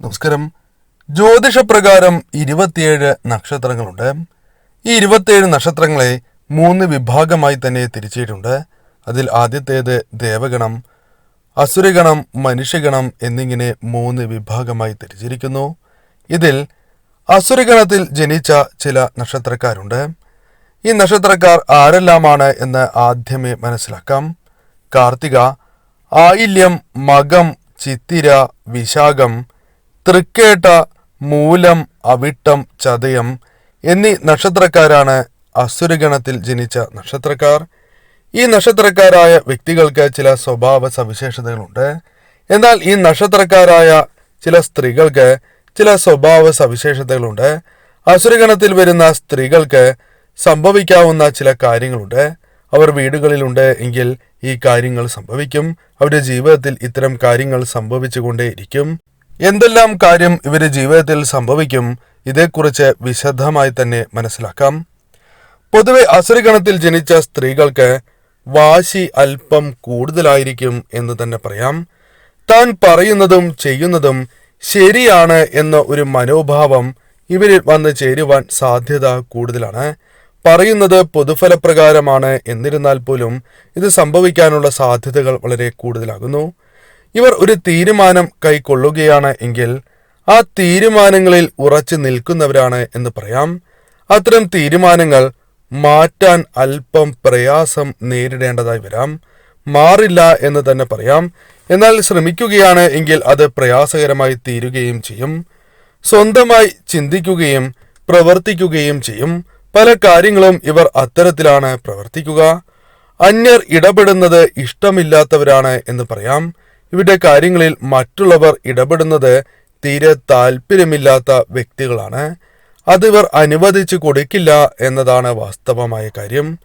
നമസ്കാരം. ജ്യോതിഷപ്രകാരം ഇരുപത്തിയേഴ് നക്ഷത്രങ്ങളുണ്ട്. ഈ ഇരുപത്തിയേഴ് നക്ഷത്രങ്ങളെ മൂന്ന് വിഭാഗമായി തന്നെ തിരിച്ചിട്ടുണ്ട്. അതിൽ ആദ്യത്തേത് ദേവഗണം അസുരഗണം മനുഷ്യഗണം എന്നിങ്ങനെ മൂന്ന് വിഭാഗമായി തിരിച്ചിരിക്കുന്നു. ഇതിൽ അസുരഗണത്തിൽ ജനിച്ച ചില നക്ഷത്രക്കാരുണ്ട്. ഈ നക്ഷത്രക്കാർ ആരെല്ലാമാണ് എന്ന് ആദ്യമേ മനസ്സിലാക്കാം. കാർത്തിക ആയില്യം മകം ചിത്തിര വിശാഖം തൃക്കേട്ട മൂലം അവിട്ടം ചതയം എന്നീ നക്ഷത്രക്കാരാണ് അസുരഗണത്തിൽ ജനിച്ച നക്ഷത്രക്കാർ. ഈ നക്ഷത്രക്കാരായ വ്യക്തികൾക്ക് ചില സ്വഭാവ സവിശേഷതകളുണ്ട്. എന്നാൽ ഈ നക്ഷത്രക്കാരായ ചില സ്ത്രീകൾക്ക് ചില സ്വഭാവ സവിശേഷതകളുണ്ട്. അസുരഗണത്തിൽ വരുന്ന സ്ത്രീകൾക്ക് സംഭവിക്കാവുന്ന ചില കാര്യങ്ങളുണ്ട്. അവർ വീടുകളിലുണ്ട് എങ്കിൽ ഈ കാര്യങ്ങൾ സംഭവിക്കും. അവരുടെ ജീവിതത്തിൽ ഇത്തരം കാര്യങ്ങൾ സംഭവിച്ചുകൊണ്ടേയിരിക്കും. എന്തെല്ലാം കാര്യം ഇവരുടെ ജീവിതത്തിൽ സംഭവിക്കും ഇതേക്കുറിച്ച് വിശദമായി തന്നെ മനസ്സിലാക്കാം. പൊതുവെ അസുരഗണത്തിൽ ജനിച്ച സ്ത്രീകൾക്ക് വാശി അല്പം കൂടുതലായിരിക്കും എന്ന് തന്നെ പറയാം. താൻ പറയുന്നതും ചെയ്യുന്നതും ശരിയാണ് എന്ന ഒരു മനോഭാവം ഇവരിൽ വന്ന് ചേരുവാൻ സാധ്യത കൂടുതലാണ്. പറയുന്നത് പൊതുഫലപ്രകാരമാണ് എന്നിരുന്നാൽ പോലും ഇത് സംഭവിക്കാനുള്ള സാധ്യതകൾ വളരെ കൂടുതലാകുന്നു. ഇവർ ഒരു തീരുമാനം കൈക്കൊള്ളുകയാണ് എങ്കിൽ ആ തീരുമാനങ്ങളിൽ ഉറച്ചു നിൽക്കുന്നവരാണ് എന്ന് പറയാം. അത്തരം തീരുമാനങ്ങൾ മാറ്റാൻ അല്പം പ്രയാസം നേരിടേണ്ടതായി വരാം. മാറില്ല എന്ന് തന്നെ പറയാം. എന്നാൽ ശ്രമിക്കുകയാണ് എങ്കിൽ അത് പ്രയാസകരമായി തീരുകയും ചെയ്യും. സ്വന്തമായി ചിന്തിക്കുകയും പ്രവർത്തിക്കുകയും ചെയ്യും. പല കാര്യങ്ങളും ഇവർ അത്തരത്തിലാണ് പ്രവർത്തിക്കുക. അന്യർ ഇടപെടുന്നത് ഇഷ്ടമില്ലാത്തവരാണ് എന്ന് പറയാം. ഇവരുടെ കാര്യങ്ങളിൽ മറ്റുള്ളവർ ഇടപെടുന്നത് തീരെ താല്പര്യമില്ലാത്ത വ്യക്തികളാണ്. അതിവർ അനുവദിച്ചു കൊടുക്കില്ല എന്നതാണ് വാസ്തവമായ കാര്യം.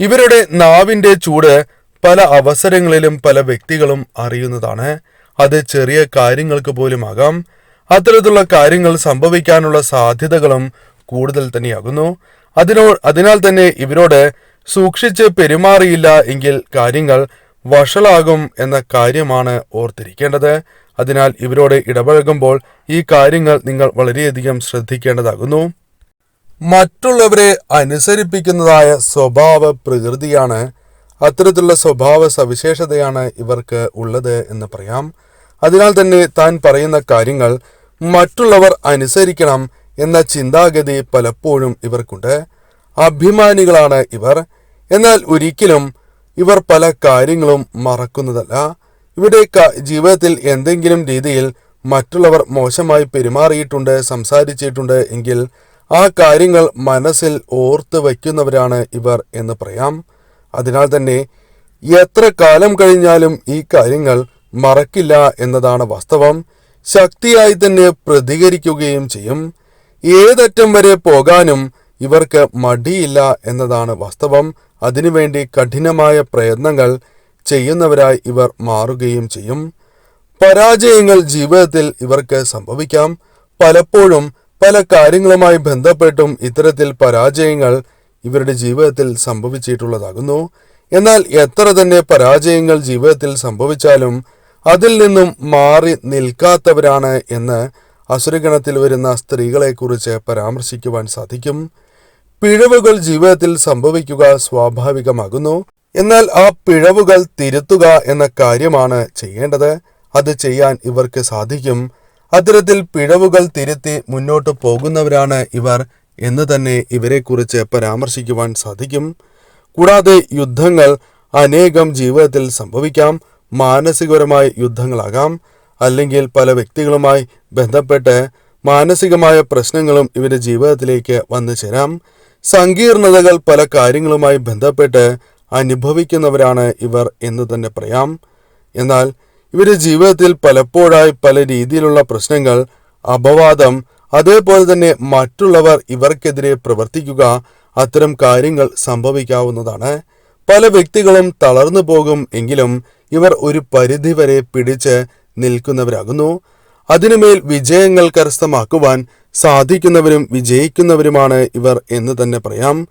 ഇവരുടെ നാവിന്റെ ചൂട് പല അവസരങ്ങളിലും പല വ്യക്തികളും അറിയുന്നതാണ്. അത് ചെറിയ കാര്യങ്ങൾക്ക് പോലും ആകാം അത്തരത്തിലുള്ള കാര്യങ്ങൾ സംഭവിക്കാനുള്ള സാധ്യതകളും കൂടുതൽ തന്നെയാകുന്നു. അതിനോ അതിനാൽ തന്നെ ഇവരോട് സൂക്ഷിച്ച് പെരുമാറിയില്ല എങ്കിൽ കാര്യങ്ങൾ വഷളാകും എന്ന കാര്യമാണ് ഓർത്തിരിക്കേണ്ടത്. അതിനാൽ ഇവരോട് ഇടപഴകുമ്പോൾ ഈ കാര്യങ്ങൾ നിങ്ങൾ വളരെയധികം ശ്രദ്ധിക്കേണ്ടതാകുന്നു. മറ്റുള്ളവരെ അനുസരിപ്പിക്കുന്നതായ സ്വഭാവ പ്രകൃതിയാണ്. അത്തരത്തിലുള്ള സ്വഭാവ സവിശേഷതയാണ് ഇവർക്ക് ഉള്ളത് എന്ന് പറയാം. അതിനാൽ തന്നെ താൻ പറയുന്ന കാര്യങ്ങൾ മറ്റുള്ളവർ അനുസരിക്കണം എന്ന ചിന്താഗതി പലപ്പോഴും ഇവർക്കുണ്ട്. അഭിമാനികളാണ് ഇവർ. എന്നാൽ ഒരിക്കലും ഇവർ പല കാര്യങ്ങളും മറക്കുന്നതല്ല. ഇവിടെ ജീവിതത്തിൽ എന്തെങ്കിലും രീതിയിൽ മറ്റുള്ളവർ മോശമായി പെരുമാറിയിട്ടുണ്ട് സംസാരിച്ചിട്ടുണ്ട് എങ്കിൽ ആ കാര്യങ്ങൾ മനസ്സിൽ ഓർത്ത് വയ്ക്കുന്നവരാണ് ഇവർ എന്ന് പറയാം. അതിനാൽ തന്നെ എത്ര കാലം കഴിഞ്ഞാലും ഈ കാര്യങ്ങൾ മറക്കില്ല എന്നതാണ് വാസ്തവം. ശക്തിയായി തന്നെ പ്രതികരിക്കുകയും ചെയ്യും. ഏതറ്റം വരെ പോകാനും ഇവർക്ക് മടിയില്ല എന്നതാണ് വാസ്തവം. അതിനുവേണ്ടി കഠിനമായ പ്രയത്നങ്ങൾ ചെയ്യുന്നവരായി ഇവർ മാറുകയും ചെയ്യും. പരാജയങ്ങൾ ജീവിതത്തിൽ ഇവർക്ക് സംഭവിക്കാം. പലപ്പോഴും പല കാര്യങ്ങളുമായി ബന്ധപ്പെട്ടും ഇത്തരത്തിൽ പരാജയങ്ങൾ ഇവരുടെ ജീവിതത്തിൽ സംഭവിച്ചിട്ടുള്ളതാകുന്നു. എന്നാൽ എത്ര തന്നെ പരാജയങ്ങൾ ജീവിതത്തിൽ സംഭവിച്ചാലും അതിൽ നിന്നും മാറി നിൽക്കാത്തവരാണ് എന്ന് അസുരഗണത്തിൽ വരുന്ന സ്ത്രീകളെക്കുറിച്ച് പരാമർശിക്കുവാൻ സാധിക്കും. പിഴവുകൾ ജീവിതത്തിൽ സംഭവിക്കുക സ്വാഭാവികമാകുന്നു. എന്നാൽ ആ പിഴവുകൾ തിരുത്തുക എന്ന കാര്യമാണ് ചെയ്യേണ്ടത്. അത് ചെയ്യാൻ ഇവർക്ക് സാധിക്കും. അത്തരത്തിൽ പിഴവുകൾ തിരുത്തി മുന്നോട്ട് പോകുന്നവരാണ് ഇവർ എന്ന് തന്നെ ഇവരെക്കുറിച്ച് പരാമർശിക്കുവാൻ സാധിക്കും. കൂടാതെ യുദ്ധങ്ങൾ അനേകം ജീവിതത്തിൽ സംഭവിക്കാം. മാനസികപരമായ യുദ്ധങ്ങളാകാം. അല്ലെങ്കിൽ പല വ്യക്തികളുമായി ബന്ധപ്പെട്ട് മാനസികമായ പ്രശ്നങ്ങളും ഇവരുടെ ജീവിതത്തിലേക്ക് വന്നു ചേരാം. സങ്കീർണതകൾ പല കാര്യങ്ങളുമായി ബന്ധപ്പെട്ട് അനുഭവിക്കുന്നവരാണ് ഇവർ എന്ന് തന്നെ പറയാം. എന്നാൽ ഇവരുടെ ജീവിതത്തിൽ പലപ്പോഴായി പല രീതിയിലുള്ള പ്രശ്നങ്ങൾ അപവാദം അതേപോലെ തന്നെ മറ്റുള്ളവർ ഇവർക്കെതിരെ പ്രവർത്തിക്കുക അത്തരം കാര്യങ്ങൾ സംഭവിക്കാവുന്നതാണ്. പല വ്യക്തികളും തളർന്നു പോകും എങ്കിലും ഇവർ ഒരു പരിധിവരെ പിടിച്ച് നിൽക്കുന്നവരാകുന്നു. അതിനുമേൽ വിജയങ്ങൾ കരസ്ഥമാക്കുവാൻ സാധിക്കുന്നവരും വിജയിക്കുന്നവരുമാണ് ഇവർ എന്ന് തന്നെ പറയാം.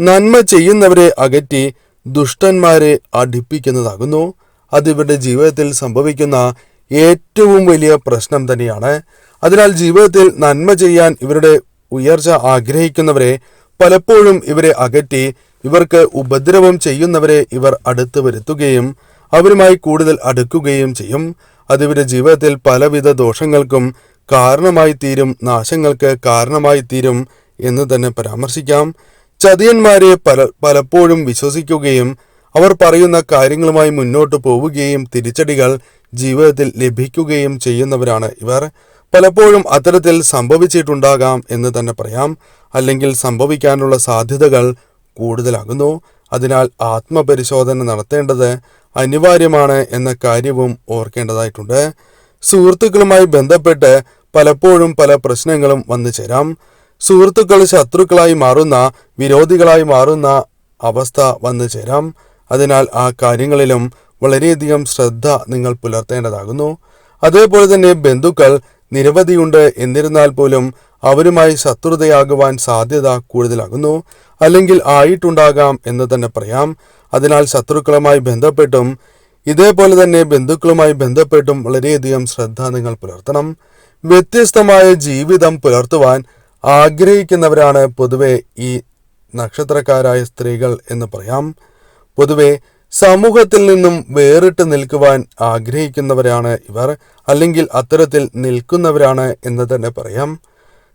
നന്മ ചെയ്യുന്നവരെ അകറ്റി ദുഷ്ടന്മാരെ അടുപ്പിക്കുന്നതാകുന്നു. അത് ഇവരുടെ ജീവിതത്തിൽ സംഭവിക്കുന്ന ഏറ്റവും വലിയ പ്രശ്നം തന്നെയാണ്. അതിനാൽ ജീവിതത്തിൽ നന്മ ചെയ്യാൻ ഇവരുടെ ഉയർച്ച ആഗ്രഹിക്കുന്നവരെ പലപ്പോഴും ഇവരെ അകറ്റി ഇവർക്ക് ഉപദ്രവം ചെയ്യുന്നവരെ ഇവർ അടുത്തു വരുത്തുകയും അവരുമായി കൂടുതൽ അടുക്കുകയും ചെയ്യും. അതിവരുടെ ജീവിതത്തിൽ പലവിധ ദോഷങ്ങൾക്കും കാരണമായി തീരും നാശങ്ങൾക്ക് കാരണമായി തീരും എന്ന് തന്നെ പരാമർശിക്കാം. ചതിയന്മാരെ പല പലപ്പോഴും വിശ്വസിക്കുകയും അവർ പറയുന്ന കാര്യങ്ങളുമായി മുന്നോട്ട് പോവുകയും തിരിച്ചടികൾ ജീവിതത്തിൽ ലഭിക്കുകയും ചെയ്യുന്നവരാണ് ഇവർ. പലപ്പോഴും അത്തരത്തിൽ സംഭവിച്ചിട്ടുണ്ടാകാം എന്ന് തന്നെ പറയാം. അല്ലെങ്കിൽ സംഭവിക്കാനുള്ള സാധ്യതകൾ കൂടുതലാകുന്നു. അതിനാൽ ആത്മപരിശോധന നടത്തേണ്ടത് അനിവാര്യമാണ് എന്ന കാര്യവും ഓർക്കേണ്ടതായിട്ടുണ്ട്. സുഹൃത്തുക്കളുമായി ബന്ധപ്പെട്ട് പലപ്പോഴും പല പ്രശ്നങ്ങളും വന്നു ചേരാം. സുഹൃത്തുക്കൾ ശത്രുക്കളായി മാറുന്ന വിരോധികളായി മാറുന്ന അവസ്ഥ വന്നു ചേരാം. അതിനാൽ ആ കാര്യങ്ങളിലും വളരെയധികം ശ്രദ്ധ നിങ്ങൾ പുലർത്തേണ്ടതാകുന്നു. അതേപോലെ തന്നെ ബന്ധുക്കൾ നിരവധിയുണ്ട് എന്നിരുന്നാൽ പോലും അവരുമായി ശത്രുതയാകുവാൻ സാധ്യത കൂടുതലാകുന്നു. അല്ലെങ്കിൽ ആയിട്ടുണ്ടാകാം എന്ന് തന്നെ പറയാം. അതിനാൽ ശത്രുക്കളുമായി ബന്ധപ്പെട്ടും ഇതേപോലെ തന്നെ ബന്ധുക്കളുമായി ബന്ധപ്പെട്ടും വളരെയധികം ശ്രദ്ധ നിങ്ങൾ പുലർത്തണം. വ്യത്യസ്തമായ ജീവിതം പുലർത്തുവാൻ ആഗ്രഹിക്കുന്നവരാണ് പൊതുവെ ഈ നക്ഷത്രക്കാരായ സ്ത്രീകൾ എന്ന് പറയാം. പൊതുവെ സമൂഹത്തിൽ നിന്നും വേറിട്ട് നിൽക്കുവാൻ ആഗ്രഹിക്കുന്നവരാണ് ഇവർ അല്ലെങ്കിൽ അത്തരത്തിൽ നിൽക്കുന്നവരാണ് എന്ന് തന്നെ പറയാം.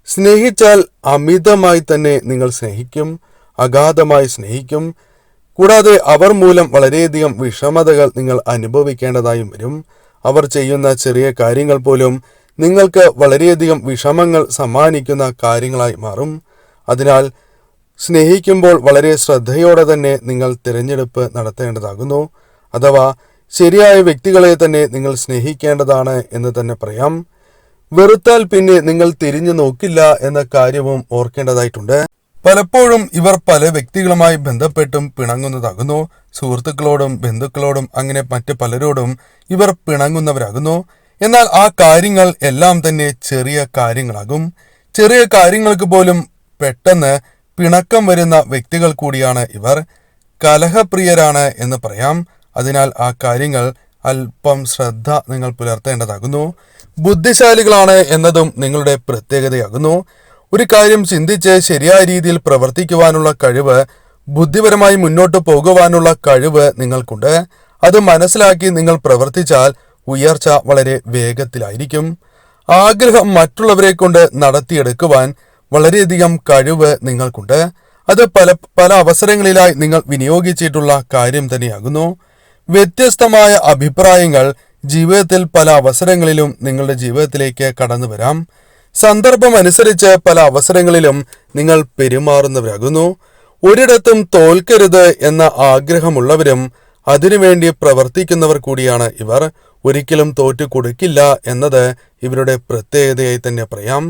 സ്നേഹിച്ചാൽ അമിതമായി തന്നെ നിങ്ങൾ സ്നേഹിക്കും അഗാധമായി സ്നേഹിക്കും. കൂടാതെ അവർ മൂലം വളരെയധികം വിഷമതകൾ നിങ്ങൾ അനുഭവിക്കേണ്ടതായും വരും. അവർ ചെയ്യുന്ന ചെറിയ കാര്യങ്ങൾ പോലും നിങ്ങൾക്ക് വളരെയധികം വിഷമങ്ങൾ സമ്മാനിക്കുന്ന കാര്യങ്ങളായി മാറും. അതിനാൽ സ്നേഹിക്കുമ്പോൾ വളരെ ശ്രദ്ധയോടെ തന്നെ നിങ്ങൾ തിരഞ്ഞെടുപ്പ് നടത്തേണ്ടതാകുന്നു. അഥവാ ശരിയായ വ്യക്തികളെ തന്നെ നിങ്ങൾ സ്നേഹിക്കേണ്ടതാണ് എന്ന് തന്നെ പറയാം. വെറുത്താൽ പിന്നെ നിങ്ങൾ തിരിഞ്ഞു നോക്കില്ല എന്ന കാര്യവും ഓർക്കേണ്ടതായിട്ടുണ്ട്. പലപ്പോഴും ഇവർ പല വ്യക്തികളുമായി ബന്ധപ്പെട്ടും പിണങ്ങുന്നതാകുന്നു. സുഹൃത്തുക്കളോടും ബന്ധുക്കളോടും അങ്ങനെ മറ്റ് പലരോടും ഇവർ പിണങ്ങുന്നവരാകുന്നു. എന്നാൽ ആ കാര്യങ്ങൾ എല്ലാം തന്നെ ചെറിയ കാര്യങ്ങളാകും. ചെറിയ കാര്യങ്ങൾക്ക് പോലും പെട്ടെന്ന് പിണക്കം വരുന്ന വ്യക്തികൾ കൂടിയാണ് ഇവർ. കലഹപ്രിയരാണ് എന്ന് പറയാം. അതിനാൽ ആ കാര്യങ്ങൾ അല്പം ശ്രദ്ധ നിങ്ങൾ പുലർത്തേണ്ടതാകുന്നു. ബുദ്ധിശാലികളാണ് എന്നതും നിങ്ങളുടെ പ്രത്യേകതയാകുന്നു. ഒരു കാര്യം ചിന്തിച്ച് ശരിയായ രീതിയിൽ പ്രവർത്തിക്കുവാനുള്ള കഴിവ് ബുദ്ധിപരമായി മുന്നോട്ട് പോകുവാനുള്ള കഴിവ് നിങ്ങൾക്കുണ്ട്. അത് മനസ്സിലാക്കി നിങ്ങൾ പ്രവർത്തിച്ചാൽ ഉയർച്ച വളരെ വേഗത്തിലായിരിക്കും. ആഗ്രഹം മറ്റുള്ളവരെ കൊണ്ട് നടത്തിയെടുക്കുവാൻ വളരെയധികം കഴിവ് നിങ്ങൾക്കുണ്ട്. അത് പല പല അവസരങ്ങളിലായി നിങ്ങൾ വിനിയോഗിച്ചിട്ടുള്ള കാര്യം തന്നെയാകുന്നു. വ്യത്യസ്തമായ അഭിപ്രായങ്ങൾ ജീവിതത്തിൽ പല അവസരങ്ങളിലും നിങ്ങളുടെ ജീവിതത്തിലേക്ക് കടന്നു വരാം. സന്ദർഭം അനുസരിച്ച് പല അവസരങ്ങളിലും നിങ്ങൾ പെരുമാറുന്നവരാകുന്നു. ഒരിടത്തും തോൽക്കരുത് എന്ന ആഗ്രഹമുള്ളവരും അതിനുവേണ്ടി പ്രവർത്തിക്കുന്നവർ കൂടിയാണ് ഇവർ. ഒരിക്കലും തോറ്റു കൊടുക്കില്ല എന്നത് ഇവരുടെ പ്രത്യേകതയായി തന്നെ പറയാം.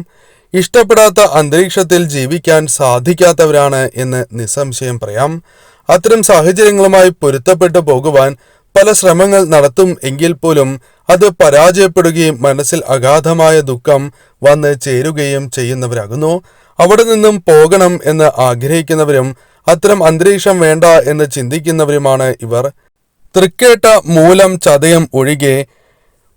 ഇഷ്ടപ്പെടാത്ത അന്തരീക്ഷത്തിൽ ജീവിക്കാൻ സാധിക്കാത്തവരാണ് എന്ന് നിസ്സംശയം പറയാം. അത്തരം സാഹചര്യങ്ങളുമായി പൊരുത്തപ്പെട്ടു പോകുവാൻ പല ശ്രമങ്ങൾ നടത്തും എങ്കിൽ പോലും അത് പരാജയപ്പെടുകയും മനസ്സിൽ അഗാധമായ ദുഃഖം വന്ന് ചേരുകയും ചെയ്യുന്നവരാകുന്നു. അവിടെ നിന്നും പോകണം എന്ന് ആഗ്രഹിക്കുന്നവരും അത്തരം അന്തരീക്ഷം വേണ്ട എന്ന് ചിന്തിക്കുന്നവരുമാണ് ഇവർ. തൃക്കേട്ട മൂലം ചതയം ഒഴികെ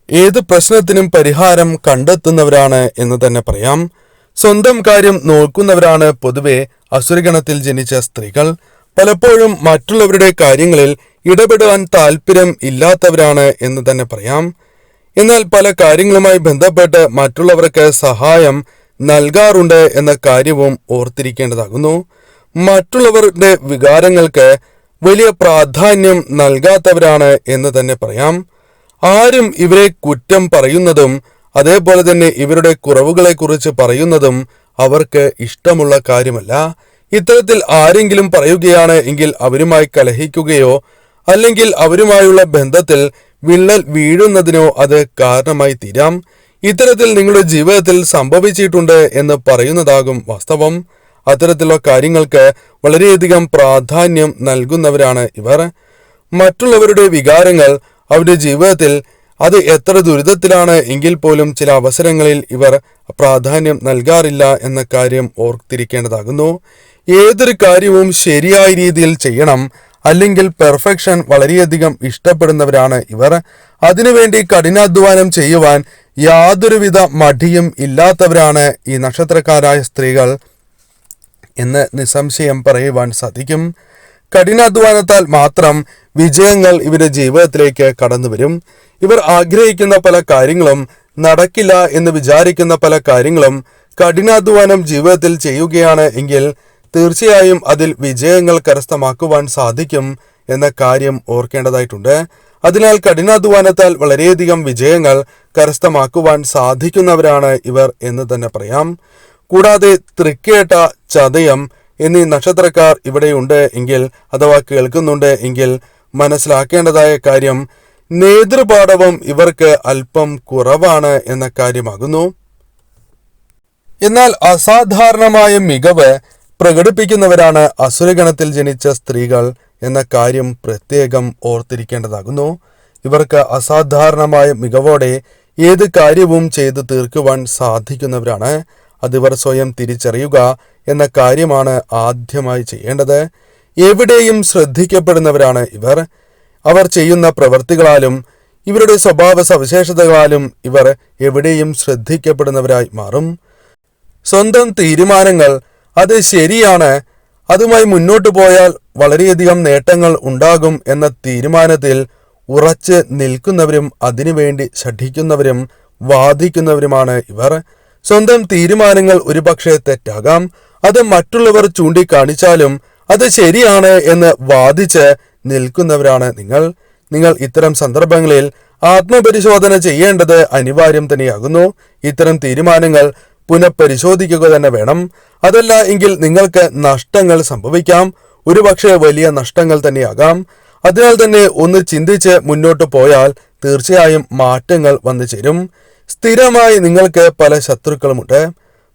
ഏത് പ്രശ്നത്തിനും പരിഹാരം കണ്ടെത്തുന്നവരാണ് എന്ന് തന്നെ പറയാം. സ്വന്തം കാര്യം നോക്കുന്നവരാണ് പൊതുവെ അസുരഗണത്തിൽ ജനിച്ച സ്ത്രീകൾ. പലപ്പോഴും മറ്റുള്ളവരുടെ കാര്യങ്ങളിൽ ഇടപെടുവാൻ താല്പര്യം ഇല്ലാത്തവരാണ് എന്ന് തന്നെ പറയാം. എന്നാൽ പല കാര്യങ്ങളുമായി ബന്ധപ്പെട്ട് മറ്റുള്ളവർക്ക് സഹായം നൽകാറുണ്ട് എന്ന കാര്യവും ഓർത്തിരിക്കേണ്ടതാകുന്നു. മറ്റുള്ളവരുടെ വികാരങ്ങൾക്ക് വലിയ പ്രാധാന്യം നൽകാത്തവരാണ് എന്ന് തന്നെ പറയാം. ആരും ഇവരെ കുറ്റം പറയുന്നതും അതേപോലെ തന്നെ ഇവരുടെ കുറവുകളെക്കുറിച്ച് പറയുന്നതും അവർക്ക് ഇഷ്ടമുള്ള കാര്യമല്ല. ഇത്തരത്തിൽ ആരെങ്കിലും പറയുകയാണ് എങ്കിൽ അവരുമായി കലഹിക്കുകയോ അല്ലെങ്കിൽ അവരുമായുള്ള ബന്ധത്തിൽ വിള്ളൽ വീഴുന്നതിനോ അത് കാരണമായി തീരാം. ഇത്തരത്തിൽ നിങ്ങളുടെ ജീവിതത്തിൽ സംഭവിച്ചിട്ടുണ്ട് എന്ന് പറയുന്നതാകും വാസ്തവം. അത്തരത്തിലുള്ള കാര്യങ്ങൾക്ക് വളരെയധികം പ്രാധാന്യം നൽകുന്നവരാണ് ഇവർ. മറ്റുള്ളവരുടെ വികാരങ്ങൾ അവരുടെ ജീവിതത്തിൽ അത് എത്ര ദുരിതത്തിലാണ് എങ്കിൽ പോലും ചില അവസരങ്ങളിൽ ഇവർ പ്രാധാന്യം നൽകാറില്ല എന്ന കാര്യം ഓർത്തിരിക്കേണ്ടതാകുന്നു. ഏതൊരു കാര്യവും ശരിയായ രീതിയിൽ ചെയ്യണം അല്ലെങ്കിൽ പെർഫെക്ഷൻ വളരെയധികം ഇഷ്ടപ്പെടുന്നവരാണ് ഇവർ. അതിനുവേണ്ടി കഠിനാധ്വാനം ചെയ്യുവാൻ യാതൊരുവിധ മടിയും ഇല്ലാത്തവരാണ് ഈ നക്ഷത്രക്കാരായ സ്ത്രീകൾ. എന്ന് നിസ്സംശയം പറയുവാൻ സാധിക്കും. കഠിനാധ്വാനത്താൽ മാത്രം വിജയങ്ങൾ ഇവരുടെ ജീവിതത്തിലേക്ക് കടന്നു വരും ഇവർ ആഗ്രഹിക്കുന്ന പല കാര്യങ്ങളും നടക്കില്ല എന്ന് വിചാരിക്കുന്ന പല കാര്യങ്ങളും കഠിനാധ്വാനം ജീവിതത്തിൽ ചെയ്യുകയാണ് എങ്കിൽ തീർച്ചയായും അതിൽ വിജയങ്ങൾ കരസ്ഥമാക്കുവാൻ സാധിക്കും എന്ന കാര്യം ഓർക്കേണ്ടതായിട്ടുണ്ട്. അതിനാൽ കഠിനാധ്വാനത്താൽ വളരെയധികം വിജയങ്ങൾ കരസ്ഥമാക്കുവാൻ സാധിക്കുന്നവരാണ് ഇവർ എന്ന് തന്നെ പറയാം. കൂടാതെ തൃക്കേട്ട ചതയം എന്നീ നക്ഷത്രക്കാർ ഇവിടെയുണ്ട് എങ്കിൽ അഥവാ കേൾക്കുന്നുണ്ട് എങ്കിൽ മനസ്സിലാക്കേണ്ടതായ കാര്യം നേതൃപാടവം ഇവർക്ക് അല്പം കുറവാണ് എന്ന കാര്യമാകുന്നു. എന്നാൽ അസാധാരണമായ മികവ് പ്രകടിപ്പിക്കുന്നവരാണ് അസുരഗണത്തിൽ ജനിച്ച സ്ത്രീകൾ എന്ന കാര്യം പ്രത്യേകം ഓർത്തിരിക്കേണ്ടതാകുന്നു. ഇവർക്ക് അസാധാരണമായ മികവോടെ ഏത് കാര്യവും ചെയ്തു തീർക്കുവാൻ സാധിക്കുന്നവരാണ്. അതിവർ സ്വയം തിരിച്ചറിയുക എന്ന കാര്യമാണ് ആദ്യമായി ചെയ്യേണ്ടത്. എവിടെയും ശ്രദ്ധിക്കപ്പെടുന്നവരാണ് ഇവർ. അവർ ചെയ്യുന്ന പ്രവൃത്തികളാലും ഇവരുടെ സ്വഭാവ സവിശേഷതകളാലും ഇവർ എവിടെയും ശ്രദ്ധിക്കപ്പെടുന്നവരായി മാറും. സ്വന്തം തീരുമാനങ്ങൾ അത് ശരിയാണ് അതുമായി മുന്നോട്ടു പോയാൽ വളരെയധികം നേട്ടങ്ങൾ ഉണ്ടാകും എന്ന തീരുമാനത്തിൽ ഉറച്ച് നിൽക്കുന്നവരും അതിനുവേണ്ടി ശഠിക്കുന്നവരും വാദിക്കുന്നവരുമാണ് ഇവർ. സ്വന്തം തീരുമാനങ്ങൾ ഒരുപക്ഷെ തെറ്റാകാം. അത് മറ്റുള്ളവർ ചൂണ്ടിക്കാണിച്ചാലും അത് ശരിയാണ് എന്ന് വാദിച്ച് നിൽക്കുന്നവരാണ് നിങ്ങൾ. നിങ്ങൾ ഇത്തരം സന്ദർഭങ്ങളിൽ ആത്മപരിശോധന ചെയ്യേണ്ടത് അനിവാര്യം തന്നെയാകുന്നു. ഇത്തരം തീരുമാനങ്ങൾ പുനഃപരിശോധിക്കുക തന്നെ വേണം. അതല്ല എങ്കിൽ നിങ്ങൾക്ക് നഷ്ടങ്ങൾ സംഭവിക്കാം. ഒരുപക്ഷെ വലിയ നഷ്ടങ്ങൾ തന്നെയാകാം. അതിനാൽ തന്നെ ഒന്ന് ചിന്തിച്ച് മുന്നോട്ട് പോയാൽ തീർച്ചയായും മാറ്റങ്ങൾ വന്നു ചേരും. സ്ഥിരമായി നിങ്ങൾക്ക് പല ശത്രുക്കളുമുണ്ട്.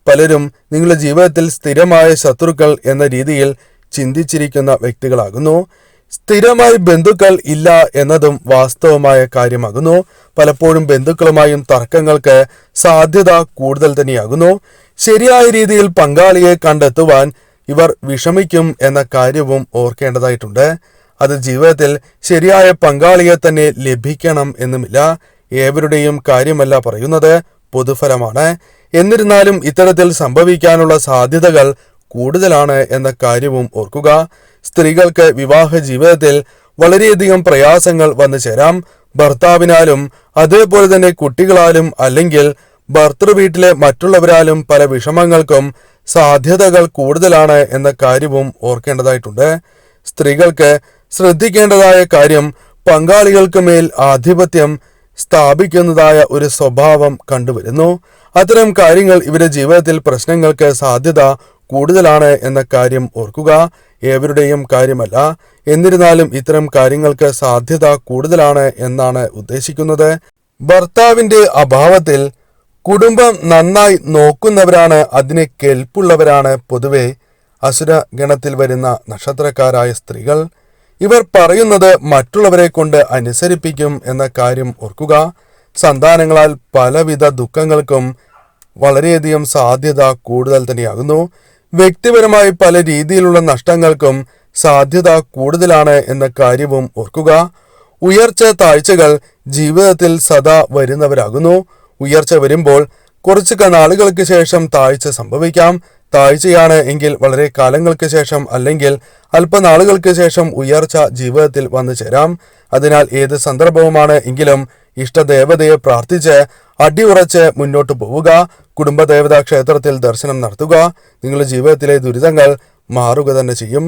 പലരും നിങ്ങളുടെ ജീവിതത്തിൽ സ്ഥിരമായ ശത്രുക്കൾ എന്ന രീതിയിൽ ചിന്തിച്ചിരിക്കുന്ന വ്യക്തികളാകുന്നു. സ്ഥിരമായി ബന്ധുക്കൾ ഇല്ല എന്നതും വാസ്തവമായ കാര്യമാകുന്നു. പലപ്പോഴും ബന്ധുക്കളുമായും തർക്കങ്ങൾക്ക് സാധ്യത കൂടുതൽ തന്നെയാകുന്നു. ശരിയായ രീതിയിൽ പങ്കാളിയെ കണ്ടെത്തുവാൻ ഇവർ വിഷമിക്കും എന്ന കാര്യവും ഓർക്കേണ്ടതായിട്ടുണ്ട്. അത് ജീവിതത്തിൽ ശരിയായ പങ്കാളിയെ തന്നെ ലഭിക്കണം എന്നുമില്ല. ഏവരുടെയും കാര്യമല്ല പറയുന്നത് പൊതുഫലമാണ്. എന്നിരുന്നാലും ഇത്തരത്തിൽ സംഭവിക്കാനുള്ള സാധ്യതകൾ കൂടുതലാണ് എന്ന കാര്യവും ഓർക്കുക. സ്ത്രീകൾക്ക് വിവാഹ ജീവിതത്തിൽ വളരെയധികം പ്രയാസങ്ങൾ വന്നു ചേരാം. ഭർത്താവിനാലും അതേപോലെ തന്നെ കുട്ടികളാലും അല്ലെങ്കിൽ ഭർത്തൃവീട്ടിലെ മറ്റുള്ളവരാലും പല വിഷമങ്ങൾക്കും സാധ്യതകൾ കൂടുതലാണ് എന്ന കാര്യവും ഓർക്കേണ്ടതായിട്ടുണ്ട്. സ്ത്രീകൾക്ക് ശ്രദ്ധിക്കേണ്ടതായ കാര്യം പങ്കാളികൾക്ക് മേൽ ആധിപത്യം സ്ഥാപിക്കുന്നതായ ഒരു സ്വഭാവം കണ്ടുവരുന്നു. അത്തരം കാര്യങ്ങൾ ഇവരുടെ ജീവിതത്തിൽ പ്രശ്നങ്ങൾക്ക് സാധ്യത കൂടുതലാണ് എന്ന കാര്യം ഓർക്കുക. ഏവരുടെയും കാര്യമല്ല. എന്നിരുന്നാലും ഇത്തരം കാര്യങ്ങൾക്ക് സാധ്യത കൂടുതലാണ് എന്നാണ് ഉദ്ദേശിക്കുന്നത്. ഭർത്താവിന്റെ അഭാവത്തിൽ കുടുംബം നന്നായി നോക്കുന്നവരാണ് അതിന് കെൽപ്പുള്ളവരാണ് പൊതുവെ. അസുര ഗണത്തിൽ വരുന്ന നക്ഷത്രക്കാരായ സ്ത്രീകൾ ഇവർ പറയുന്നത് മറ്റുള്ളവരെ കൊണ്ട് അനുസരിപ്പിക്കും എന്ന കാര്യം ഓർക്കുക. സന്താനങ്ങളാൽ പലവിധ ദുഃഖങ്ങൾക്കും വളരെയധികം സാധ്യത കൂടുതൽ തന്നെയാകുന്നു. വ്യക്തിപരമായി പല രീതിയിലുള്ള നഷ്ടങ്ങൾക്കും സാധ്യത കൂടുതലാണ് എന്ന കാര്യവും ഓർക്കുക. ഉയർച്ച താഴ്ചകൾ ജീവിതത്തിൽ സദാ വരുന്നവരാകുന്നു. ഉയർച്ച വരുമ്പോൾ കുറച്ച് നാളുകൾക്ക് ശേഷം താഴ്ച സംഭവിക്കാം. താഴ്ചയാണ് എങ്കിൽ വളരെ കാലങ്ങൾക്ക് ശേഷം അല്ലെങ്കിൽ അല്പനാളുകൾക്ക് ശേഷം ഉയർച്ച ജീവിതത്തിൽ വന്നു ചേരാം. അതിനാൽ ഏത് സന്ദർഭവുമാണ് എങ്കിലും ഇഷ്ടദേവതയെ പ്രാർത്ഥിച്ച് അടിയുറച്ച് മുന്നോട്ട് പോവുക. കുടുംബദേവതാ ക്ഷേത്രത്തിൽ ദർശനം നടത്തുക. നിങ്ങളുടെ ജീവിതത്തിലെ ദുരിതങ്ങൾ മാറുക തന്നെ ചെയ്യും.